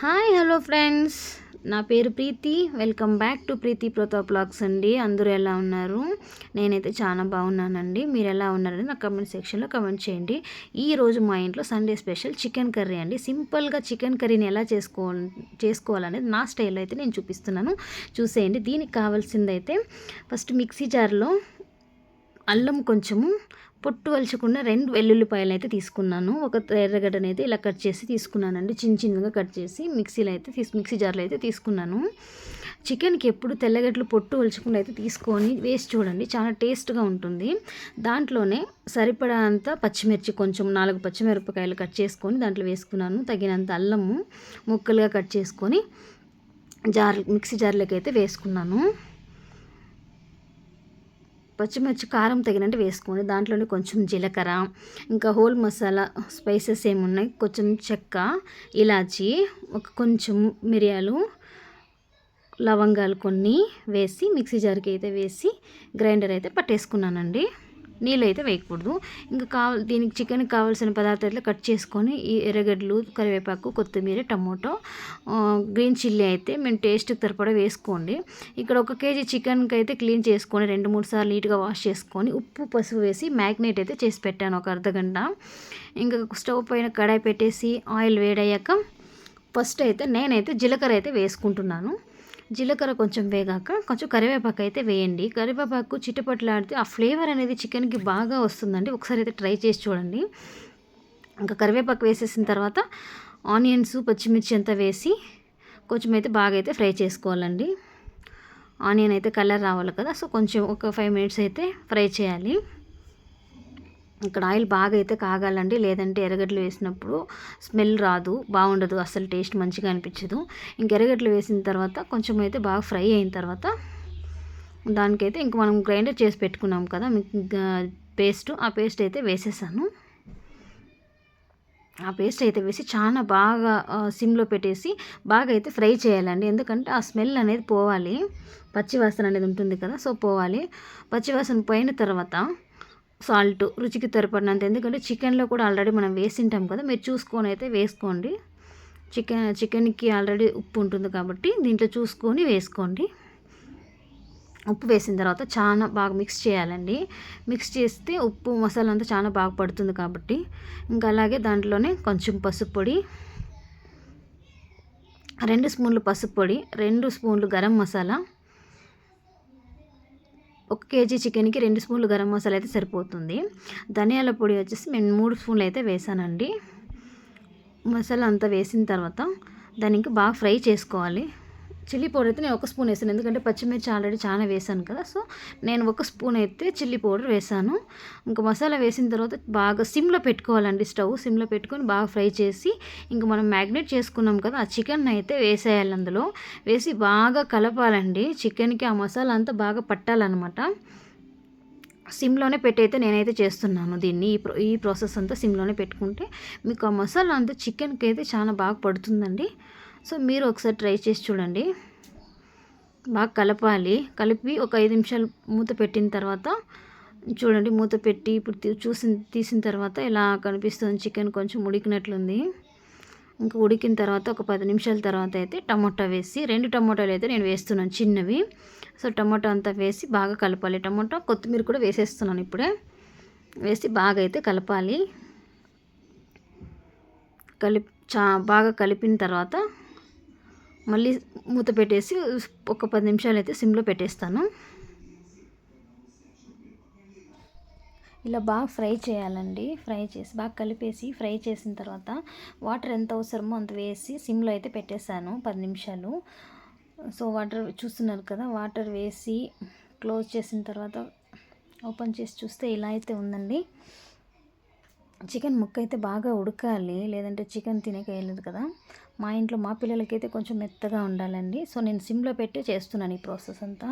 Hi hello friends. నా పేరు Preethi. Welcome back to Preethi Pratap blogs అండి. అందరూ ఎలా ఉన్నారు? నేనైతే చాలా బాగున్నానండి. మీరు ఎలా ఉన్నారని నా కమెంట్ సెక్షన్లో కమెంట్ చేయండి. ఈరోజు మా ఇంట్లో సండే స్పెషల్ చికెన్ కర్రీ అండి. సింపుల్గా చికెన్ కర్రీని ఎలా చేసుకో చేసుకోవాలనేది నా స్టైల్లో అయితే నేను చూపిస్తున్నాను. చూసేయండి. దీనికి కావాల్సిందైతే ఫస్ట్ మిక్సీ జార్లో అల్లం కొంచెము పొట్టు వలచకుండా రెండు వెల్లుల్లిపాయలు అయితే తీసుకున్నాను. ఒక ఎర్రగడ్డను అయితే ఇలా కట్ చేసి తీసుకున్నానండి. చిన్న చిన్నగా కట్ చేసి మిక్సీలో అయితే తీసు మిక్సీ జార్లో అయితే తీసుకున్నాను. చికెన్కి ఎప్పుడు తెల్లగడ్డలు పొట్టు వలచకుండా అయితే తీసుకొని వేసి చూడండి. చాలా టేస్ట్గా ఉంటుంది. దాంట్లోనే సరిపడంత పచ్చిమిర్చి కొంచెం నాలుగు పచ్చిమిరపకాయలు కట్ చేసుకొని దాంట్లో వేసుకున్నాను. తగినంత అల్లము ముక్కలుగా కట్ చేసుకొని జార్ మిక్సీ జార్లోకి అయితే వేసుకున్నాను. పచ్చిమిర్చి కారం తగినట్టు వేసుకోండి. దాంట్లోనే కొంచెం జీలకర్ర ఇంకా హోల్ మసాలా స్పైసెస్ ఏమున్నాయి? కొంచెం చెక్క ఇలాచి ఒక కొంచెం మిరియాలు లవంగాలు కొన్ని వేసి మిక్సీ జార్కి అయితే వేసి గ్రైండర్ అయితే పట్టేసుకున్నానండి. నీళ్ళు అయితే వేయకూడదు. ఇంకా కావాలి దీనికి చికెన్కి కావాల్సిన పదార్థాలు కట్ చేసుకొని ఈ ఎర్రగడ్డలు కరివేపాకు కొత్తిమీర టమోటో గ్రీన్ చిల్లీ అయితే మేము టేస్ట్ తరపడ వేసుకోండి. ఇక్కడ ఒక కేజీ చికెన్కి అయితే క్లీన్ చేసుకొని రెండు మూడు సార్లు నీట్గా వాష్ చేసుకొని ఉప్పు పసుపు వేసి మ్యాగ్నేట్ అయితే చేసి పెట్టాను ఒక అర్ధగంట ఇంకా స్టవ్ పైన కడాయి పెట్టేసి ఆయిల్ వేడయ్యాక ఫస్ట్ అయితే నేనైతే జీలకర్ర అయితే వేసుకుంటున్నాను. జీలకర్ర కొంచెం వేగాక కొంచెం కరివేపాకు అయితే వేయండి. కరివేపాకు చిట్టుపట్లాడితే ఆ ఫ్లేవర్ అనేది చికెన్కి బాగా వస్తుందండి. ఒకసారి అయితే ట్రై చేసి చూడండి. ఇంకా కరివేపాకు వేసేసిన తర్వాత ఆనియన్స్ పచ్చిమిర్చి అంతా వేసి కొంచెం అయితే బాగా అయితే ఫ్రై చేసుకోవాలండి. ఆనియన్ అయితే కలర్ రావాలి కదా సో కొంచెం ఒక ఫైవ్ మినిట్స్ అయితే ఫ్రై చేయాలి. ఇక్కడ ఆయిల్ బాగా అయితే కాగాలండి. లేదంటే ఎర్రగడ్డలు వేసినప్పుడు స్మెల్ రాదు బాగుండదు అసలు టేస్ట్ మంచిగా అనిపించదు. ఇంక ఎర్రగడ్డలు వేసిన తర్వాత కొంచెం అయితే బాగా ఫ్రై అయిన తర్వాత దానికైతే ఇంక మనం గ్రైండర్ చేసి పెట్టుకున్నాం కదా పేస్ట్. ఆ పేస్ట్ అయితే వేసేసాను. ఆ పేస్ట్ అయితే వేసి చాలా బాగా సిమ్లో పెట్టేసి బాగా అయితే ఫ్రై చేయాలండి. ఎందుకంటే ఆ స్మెల్ అనేది పోవాలి. పచ్చివాసన అనేది ఉంటుంది కదా సో పోవాలి. పచ్చివాసన పోయిన తర్వాత సాల్ట్ రుచికి తరపడినంత ఎందుకంటే చికెన్లో కూడా ఆల్రెడీ మనం వేసింటాం కదా మీరు చూసుకొని అయితే వేసుకోండి. చికెన్ చికెన్కి ఆల్రెడీ ఉప్పు ఉంటుంది కాబట్టి దీంట్లో చూసుకొని వేసుకోండి. ఉప్పు వేసిన తర్వాత చాలా బాగా మిక్స్ చేయాలండి. మిక్స్ చేస్తే ఉప్పు మసాలా అంతా చాలా బాగా పడుతుంది కాబట్టి. ఇంకా అలాగే దాంట్లోనే కొంచెం పసుపు పొడి రెండు స్పూన్లు పసుపు పొడి రెండు స్పూన్లు గరం మసాలా ఒక కేజీ చికెన్కి రెండు స్పూన్లు గరం మసాలా అయితే సరిపోతుంది. ధనియాల పొడి వచ్చేసి నేను మూడు స్పూన్లు అయితే వేసానండి. మసాలా అంతా వేసిన తర్వాత దానికి బాగా ఫ్రై చేసుకోవాలి. చిల్లీ పౌడర్ అయితే నేను ఒక స్పూన్ వేసాను. ఎందుకంటే పచ్చిమిర్చి ఆల్రెడీ చాలా వేసాను కదా. సో నేను ఒక స్పూన్ అయితే చిల్లీ పౌడర్ వేసాను. ఇంకా మసాలా వేసిన తర్వాత బాగా సిమ్లో పెట్టుకోవాలండి స్టవ్. సిమ్లో పెట్టుకొని బాగా ఫ్రై చేసి ఇంకా మనం మ్యాగ్నేట్ చేసుకున్నాం కదా ఆ చికెన్ అయితే వేసేయాలి అందులో. వేసి బాగా కలపాలండి. చికెన్కి ఆ మసాలా అంతా బాగా పట్టాలన్నమాట. సిమ్లోనే పెట్టయితే నేనైతే చేస్తున్నాను దీన్ని. ఈ ఈ ప్రాసెస్ అంతా సిమ్లోనే పెట్టుకుంటే మీకు ఆ మసాలా అంతా చికెన్కి అయితే చాలా బాగా పడుతుందండి. సో మీరు ఒకసారి ట్రై చేసి చూడండి. బాగా కలపాలి. కలిపి ఒక ఐదు నిమిషాలు మూత పెట్టిన తర్వాత చూడండి మూత పెట్టి ఇప్పుడు చూసిన తీసిన తర్వాత ఇలా కనిపిస్తుంది? చికెన్ కొంచెం ఉడికినట్లుంది. ఇంకా ఉడికిన తర్వాత ఒక పది నిమిషాల తర్వాత అయితే టమోటా వేసి రెండు టమోటాలు అయితే నేను వేస్తున్నాను చిన్నవి. సో టమోటా అంతా వేసి బాగా కలపాలి. టమోటా కొత్తిమీర కూడా వేసేస్తున్నాను ఇప్పుడే. వేసి బాగా అయితే కలపాలి. కలిపి చా బాగా కలిపిన తర్వాత మళ్ళీ మూత పెట్టేసి ఒక పది నిమిషాలు అయితే సిమ్లో పెట్టేస్తాను. ఇలా బాగా ఫ్రై చేయాలండి. ఫ్రై చేసి బాగా కలిపేసి ఫ్రై చేసిన తర్వాత వాటర్ ఎంత అవసరమో అంత వేసి సిమ్లో అయితే పెట్టేశాను పది నిమిషాలు. సో వాటర్ చూస్తున్నారు కదా వాటర్ వేసి క్లోజ్ చేసిన తర్వాత ఓపెన్ చేసి చూస్తే ఇలా అయితే ఉందండి. చికెన్ ముక్క అయితే బాగా ఉడకాలి లేదంటే చికెన్ తినేకేయలేదు కదా. మా ఇంట్లో మా పిల్లలకైతే కొంచెం మెత్తగా ఉండాలండి. సో నేను సిమ్లో పెట్టి చేస్తున్నాను ఈ ప్రాసెస్ అంతా.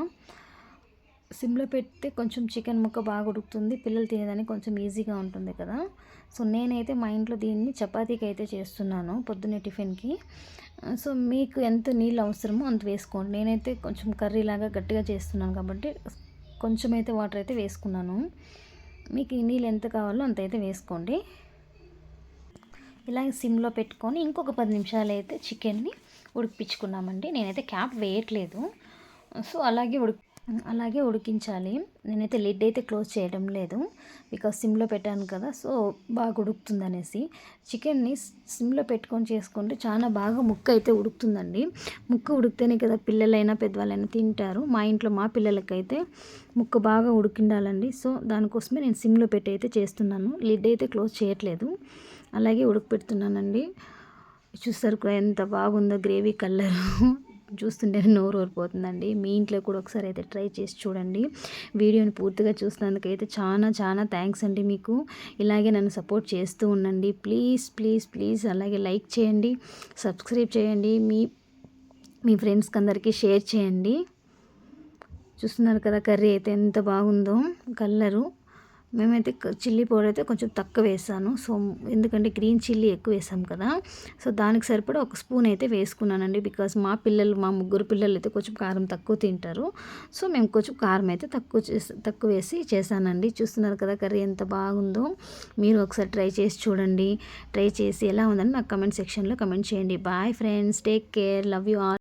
సిమ్లో పెడితే కొంచెం చికెన్ ముక్క బాగా ఉడుకుతుంది. పిల్లలు తినేదానికి కొంచెం ఈజీగా ఉంటుంది కదా. సో నేనైతే మా ఇంట్లో దీన్ని చపాతీకి అయితే చేస్తున్నాను పొద్దున్నే టిఫిన్కి. సో మీకు ఎంత నీళ్ళు అవసరమో అంత వేసుకోండి. నేనైతే కొంచెం కర్రీలాగా గట్టిగా చేస్తున్నాను కాబట్టి కొంచెం అయితే వాటర్ అయితే వేసుకున్నాను. మీకు ఈ నీళ్ళు ఎంత కావాలో అంత అయితే వేసుకోండి. ఇలాగే సిమ్లో పెట్టుకొని ఇంకొక పది నిమిషాలు అయితే చికెన్ని ఉడికిపించుకున్నామండి నేనైతే క్యాప్ వేయట్లేదు. సో అలాగే ఉడికి అలాగే ఉడికించాలి. నేనైతే లిడ్ అయితే క్లోజ్ చేయడం లేదు. బికాస్ సిమ్లో పెట్టాను కదా సో బాగా ఉడుకుతుంది అనేసి చికెన్ని సిమ్లో పెట్టుకొని చేసుకుంటే చాలా బాగా ముక్క అయితే ఉడుకుతుందండి. ముక్క ఉడికితేనే కదా పిల్లలైనా పెద్దవాళ్ళైనా తింటారు. మా ఇంట్లో మా పిల్లలకైతే ముక్క బాగా ఉడికిండాలండి. సో దానికోసమే నేను సిమ్లో పెట్టి అయితే చేస్తున్నాను. లిడ్ అయితే క్లోజ్ చేయట్లేదు. అలాగే ఉడకపెడుతున్నానండి. చూస్తారు కూడా ఎంత బాగుందో గ్రేవీ కలర్. చూస్తుంటే నోరు ఊరిపోతుందండి. మీ ఇంట్లో కూడా ఒకసారి అయితే ట్రై చేసి చూడండి. వీడియోని పూర్తిగా చూసినందుకైతే చాలా చాలా థ్యాంక్స్ అండి మీకు. ఇలాగే నన్ను సపోర్ట్ చేస్తూ ఉండండి. ప్లీజ్ ప్లీజ్ ప్లీజ్ అలాగే లైక్ చేయండి. సబ్స్క్రైబ్ చేయండి. మీ మీ ఫ్రెండ్స్కి అందరికీ షేర్ చేయండి. చూస్తున్నారు కదా కర్రీ అయితే ఎంత బాగుందో కలరు. మేమైతే చిల్లీ పౌడర్ అయితే కొంచెం తక్కువ వేసాను. సో ఎందుకంటే గ్రీన్ చిల్లీ ఎక్కువ వేసాం కదా. సో దానికి సరిపడా ఒక స్పూన్ అయితే వేసుకున్నానండి. బికాస్ మా పిల్లలు మా ముగ్గురు పిల్లలు అయితే కొంచెం కారం తక్కువ తింటారు. సో మేము కొంచెం కారం అయితే తక్కువ చేసి తక్కువ వేసి చేశానండి చూస్తున్నారు కదా కర్రీ ఎంత బాగుందో. మీరు ఒకసారి ట్రై చేసి చూడండి. ట్రై చేసి ఎలా ఉందని నాకు కమెంట్ సెక్షన్లో కమెంట్ చేయండి. Bye friends. Take care. Love you all.